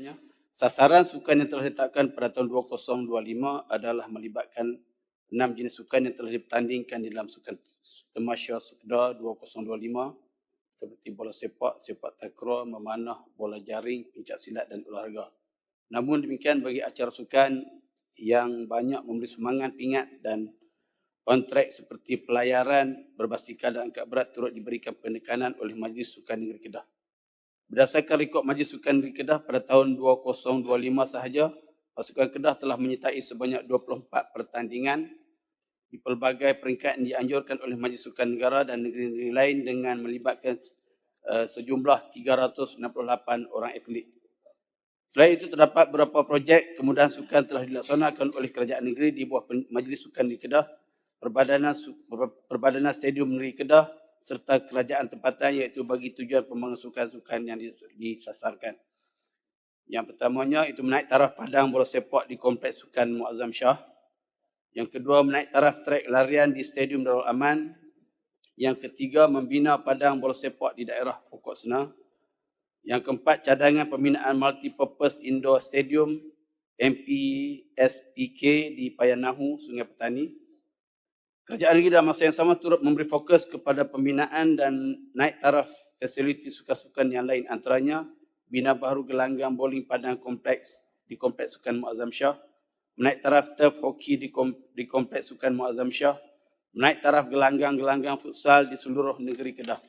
Sebenarnya, Sasaran sukan yang telah ditetapkan pada tahun 2025 adalah melibatkan enam jenis sukan yang telah dipertandingkan di dalam sukan Temasya Sukda 2025 seperti bola sepak, sepak takraw, memanah, bola jaring, pencak silat dan olahraga. Namun demikian bagi acara sukan yang banyak memberi sumbangan pingat dan kontrak seperti pelayaran, berbasikal dan angkat berat turut diberikan penekanan oleh Majlis Sukan Negeri Kedah. Berdasarkan rekod Majlis Sukan Negeri Kedah pada tahun 2025 sahaja, pasukan Kedah telah menyertai sebanyak 24 pertandingan di pelbagai peringkat yang dianjurkan oleh Majlis Sukan Negara dan negeri-negeri lain dengan melibatkan uh, sejumlah 368 orang atlet. Selain itu terdapat beberapa projek kemudahan sukan telah dilaksanakan oleh kerajaan negeri di bawah Majlis Sukan Negeri Kedah, Perbadanan, Perbadanan Stadium Negeri Kedah serta kerajaan tempatan iaitu bagi tujuan pembangunan sukan-sukan yang disasarkan. Yang pertamanya itu menaik taraf padang bola sepak di Kompleks Sukan Muazzam Shah. Yang kedua menaik taraf trek larian di Stadium Darul Aman. Yang ketiga membina padang bola sepak di daerah Pokok Sena. Yang keempat cadangan pembinaan multipurpose indoor stadium MPSPK di Payanahu, Sungai Petani. Kerajaan negeri dalam masa yang sama turut memberi fokus kepada pembinaan dan naik taraf fasiliti sukan-sukan yang lain antaranya bina baru gelanggang bowling padang kompleks di kompleks sukan Muazzam Shah, menaik taraf turf hoki di, kom, di kompleks sukan Muazzam Shah, menaik taraf gelanggang-gelanggang futsal di seluruh negeri Kedah.